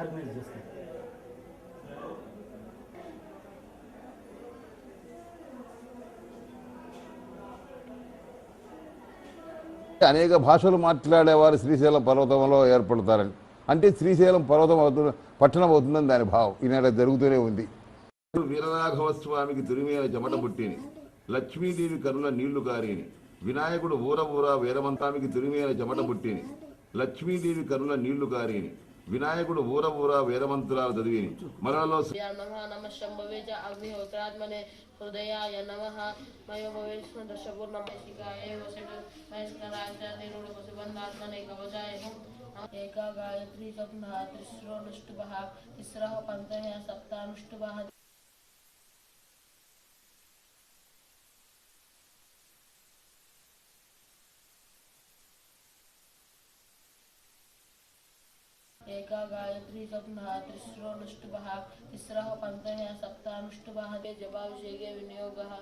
Organise చేస్తారు అనేక భాషలు మాట్లాడేవారు శ్రీశైలం పర్వతంలో ఏర్పడతారని. అంటే శ్రీశైలం పర్వతం అవుతున్న పట్టణం అవుతుందని దాని భావం. ఈనాడు జరుగుతూనే ఉంది. వీరరాఘవ స్వామికి తురిమేల చెమట పుట్టిని. లక్ష్మీదేవి కరుణ నీళ్ళు కారిని. వినాయకుడు ఊర ఊర వీరమంతామికి తురిమేల చెమట పుట్టిని. లక్ష్మీదేవి కరుణ నీళ్ళు కారిని. వినాయకుడు ఊర ఊర వేదమంత్రాలు చదివి మరణలో హృదయాయ నమ మయోపవేశ్వరశుర్ నమ శికాయ వసడు మహేశ్వరాజాదిరుడు వసుబంధాత్మనే కవజాయ ఏకా గాయత్రీ చతుర్ధాత్రిశ్రోనుష్టుభ తిస్రః పంచ సప్తానుష్టుభ एका गायत्री सप्तः त्रिश्रोनुष्टुभः तिस्रः पञ्चः सप्तानुष्टुभः ते विनियोगः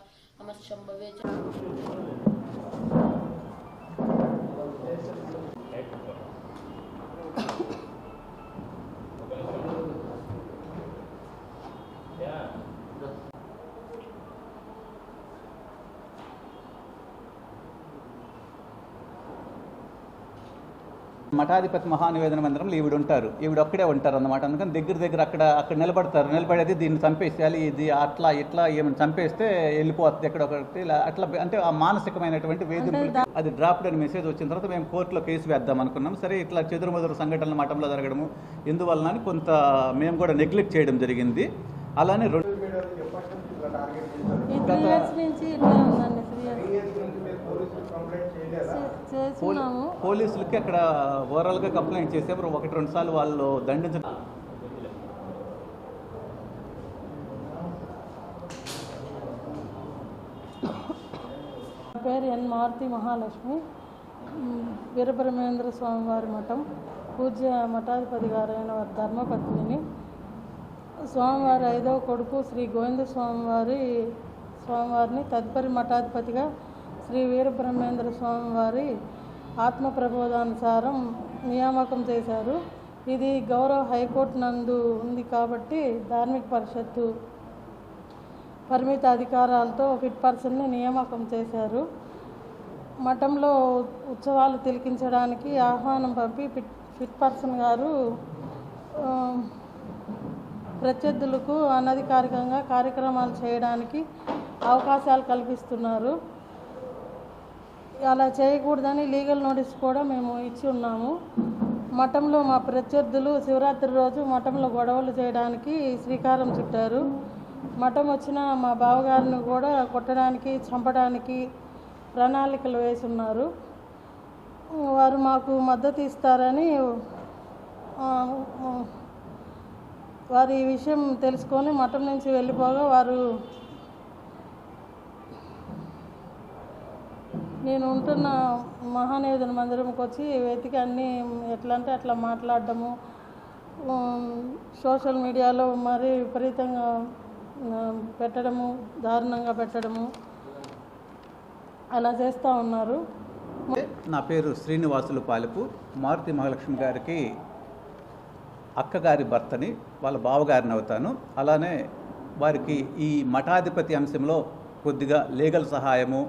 च। మఠాధిపతి మహానివేదన మందిరంలో ఈవిడ ఉంటారు. ఈవిడ ఒక్కడే ఉంటారు అన్నమాట అందుకని దగ్గర దగ్గర అక్కడ అక్కడ నిలబడతారు. నిలబడేది దీన్ని చంపేసేయాలి ఇది అట్లా ఇట్లా ఏమైనా చంపేస్తే వెళ్ళిపోతుంది ఎక్కడ ఒకటి. ఇలా అట్లా అంటే ఆ మానసికమైనటువంటి వేధింపులు అది డ్రాప్డ్ అని మెసేజ్ వచ్చిన తర్వాత మేము కోర్టులో కేసు వేద్దాం అనుకున్నాం. సరే ఇట్లా చెదురుమదురు సంఘటనలు మఠంలో జరగడము. ఎందువలన అని కొంత మేము కూడా నెగ్లెక్ట్ చేయడం జరిగింది. అలానే రెండు పోలీసులకి అక్కడ ఓవరాల్గా కంప్లైంట్ చేసాము ఒకటి రెండు సార్లు వాళ్ళు దండించడం నా పేరు ఎన్ మారుతి మహాలక్ష్మి. వీరబ్రహ్మేంద్ర స్వామివారి మఠం. పూజ్య మఠాధిపతి గారైన వారి ధర్మపత్నిని. స్వామివారి ఐదవ కొడుకు శ్రీ గోవింద స్వామివారి స్వామివారిని తదుపరి మఠాధిపతిగా శ్రీ వీరబ్రహ్మేంద్ర స్వామివారి ఆత్మ ప్రబోధానుసారం నియామకం చేశారు. ఇది గౌరవ హైకోర్టు నందు ఉంది కాబట్టి ధార్మిక పరిషత్తు పరిమిత అధికారాలతో ఫిట్ పర్సన్ని నియామకం చేశారు. మఠంలో ఉత్సవాలు తిలకించడానికి ఆహ్వానం పంపి ఫిట్ ఫిట్ పర్సన్ గారు ప్రత్యర్థులకు అనధికారికంగా కార్యక్రమాలు చేయడానికి అవకాశాలు కల్పిస్తున్నారు. అలా చేయకూడదని లీగల్ నోటీస్ కూడా మేము ఇచ్చి ఉన్నాము. మఠంలో మా ప్రత్యర్థులు శివరాత్రి రోజు మఠంలో గొడవలు చేయడానికి శ్రీకారం చుట్టారు. మఠం వచ్చిన మా బావగారిని కూడా కొట్టడానికి చంపడానికి ప్రణాళికలు వేసున్నారు. వారు మాకు మద్దతు ఇస్తారని వారి వారు ఈ విషయం తెలుసుకొని మఠం నుంచి వెళ్ళిపోగా వారు నేను ఉంటున్న మహానివేదన మందిరంకి వచ్చి వెతికి అన్నీ ఎట్లా అంటే అట్లా మాట్లాడడము సోషల్ మీడియాలో మరీ విపరీతంగా పెట్టడము దారుణంగా పెట్టడము అలా చేస్తూ ఉన్నారు. నా పేరు శ్రీనివాసులు పాలపు. మారుతి మహాలక్ష్మి గారికి అక్కగారి భర్తని వాళ్ళ బావగారిని అవుతాను. అలానే వారికి ఈ మఠాధిపతి అంశంలో కొద్దిగా లీగల్ సహాయము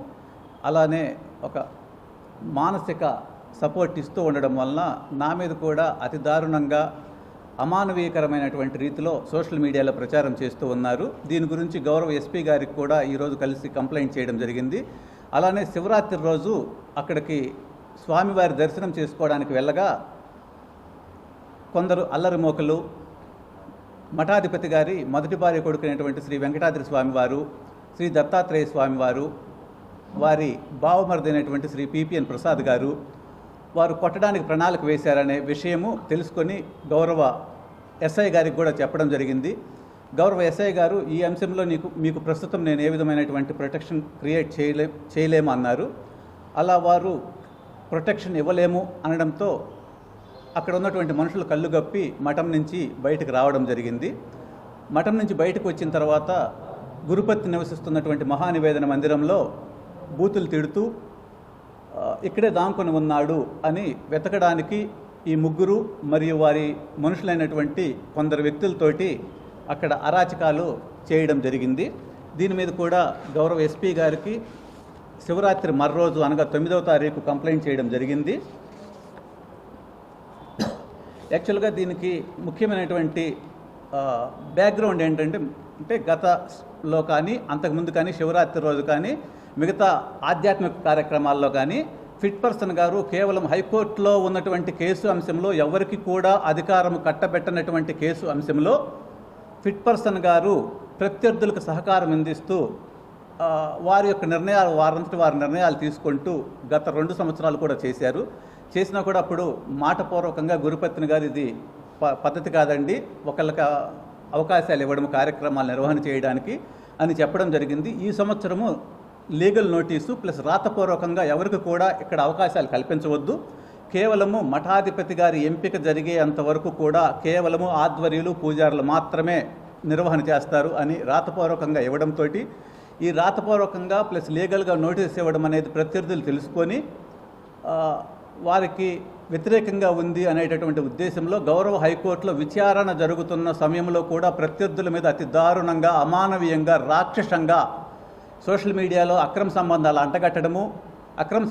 అలానే ఒక మానసిక సపోర్ట్ ఇస్తూ ఉండడం వలన నా మీద కూడా అతి దారుణంగా అమానవీయకరమైనటువంటి రీతిలో సోషల్ మీడియాలో ప్రచారం చేస్తూ ఉన్నారు. దీని గురించి గౌరవ ఎస్పీ గారికి కూడా ఈరోజు కలిసి కంప్లైంట్ చేయడం జరిగింది. అలానే శివరాత్రి రోజు అక్కడికి స్వామివారి దర్శనం చేసుకోవడానికి వెళ్ళగా కొందరు అల్లరి మోకలు మఠాధిపతి గారి మొదటి భార్య కొడుకునేటువంటి శ్రీ వెంకటాద్రి స్వామివారు శ్రీ దత్తాత్రేయ స్వామివారు వారి బావమరిదైనటువంటి శ్రీ పిపిఎన్ ప్రసాద్ గారు వారు కొట్టడానికి ప్రణాళిక వేశారనే విషయము తెలుసుకొని గౌరవ ఎస్ఐ గారికి కూడా చెప్పడం జరిగింది. గౌరవ ఎస్ఐ గారు ఈ అంశంలో నీకు మీకు ప్రస్తుతం నేను ఏ విధమైనటువంటి ప్రొటెక్షన్ క్రియేట్ చేయలే చేయలేము అన్నారు. అలా వారు ప్రొటెక్షన్ ఇవ్వలేము అనడంతో అక్కడ ఉన్నటువంటి మనుషులు కళ్ళు గప్పి మఠం నుంచి బయటకు రావడం జరిగింది. మఠం నుంచి బయటకు వచ్చిన తర్వాత గురుపతి నివసిస్తున్నటువంటి మహానివేదన మందిరంలో బూతులు తిడుతూ ఇక్కడే దాంకొని ఉన్నాడు అని వెతకడానికి ఈ ముగ్గురు మరియు వారి మనుషులైనటువంటి కొందరు వ్యక్తులతోటి అక్కడ అరాచకాలు చేయడం జరిగింది. దీని మీద కూడా గౌరవ ఎస్పీ గారికి శివరాత్రి మర్రోజు అనగా తొమ్మిదవ తారీఖు కంప్లైంట్ చేయడం జరిగింది. యాక్చువల్గా దీనికి ముఖ్యమైనటువంటి బ్యాక్గ్రౌండ్ ఏంటంటే అంటే గతలో కానీ అంతకుముందు కానీ శివరాత్రి రోజు కానీ మిగతా ఆధ్యాత్మిక కార్యక్రమాల్లో కానీ ఫిట్ పర్సన్ గారు కేవలం హైకోర్టులో ఉన్నటువంటి కేసు అంశంలో ఎవరికి కూడా అధికారం కట్టబెట్టనటువంటి కేసు అంశంలో ఫిట్ పర్సన్ గారు ప్రత్యర్థులకు సహకారం అందిస్తూ వారి యొక్క నిర్ణయాలు వారంతటి వారి నిర్ణయాలు తీసుకుంటూ గత రెండు సంవత్సరాలు కూడా చేశారు. చేసినా కూడా అప్పుడు మాటపూర్వకంగా గురుపత్ని గారు ఇది ప పద్ధతి కాదండి. ఒకళ్ళకి అవకాశాలు ఇవ్వడం కార్యక్రమాలు నిర్వహణ చేయడానికి అని చెప్పడం జరిగింది. ఈ సంవత్సరము లీగల్ నోటీసు ప్లస్ రాతపూర్వకంగా ఎవరికి కూడా ఇక్కడ అవకాశాలు కల్పించవద్దు. కేవలము మఠాధిపతి గారి ఎంపిక జరిగేంత వరకు కూడా కేవలము ఆధ్వర్యులు పూజారులు మాత్రమే నిర్వహణ చేస్తారు అని రాతపూర్వకంగా ఇవ్వడంతో ఈ రాతపూర్వకంగా ప్లస్ లీగల్గా నోటీస్ ఇవ్వడం అనేది ప్రత్యర్థులు తెలుసుకొని వారికి వ్యతిరేకంగా ఉంది అనేటటువంటి ఉద్దేశంలో గౌరవ హైకోర్టులో విచారణ జరుగుతున్న సమయంలో కూడా ప్రత్యర్థుల మీద అతి దారుణంగా అమానవీయంగా రాక్షసంగా సోషల్ మీడియాలో అక్రమ సంబంధాలు అంటగట్టడము అక్రమ